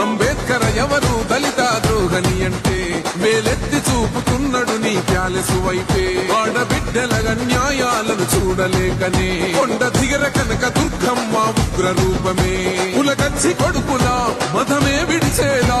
అంబేద్కర్ ఎవరు దళిత ద్రోహని అంటే వేలెత్తి చూపుతున్నాడు నీ ప్యాలెసు ఆడబిడ్డల అన్యాయాలను చూడలేకనే కొండ దిగర కనుక దుర్గమ్మ ఉగ్ర రూపమే కచ్చి కొడుకులా మధమే విడిచేలా.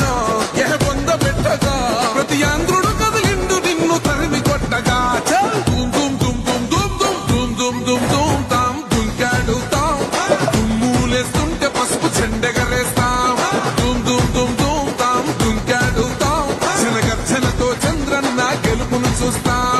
sus padres.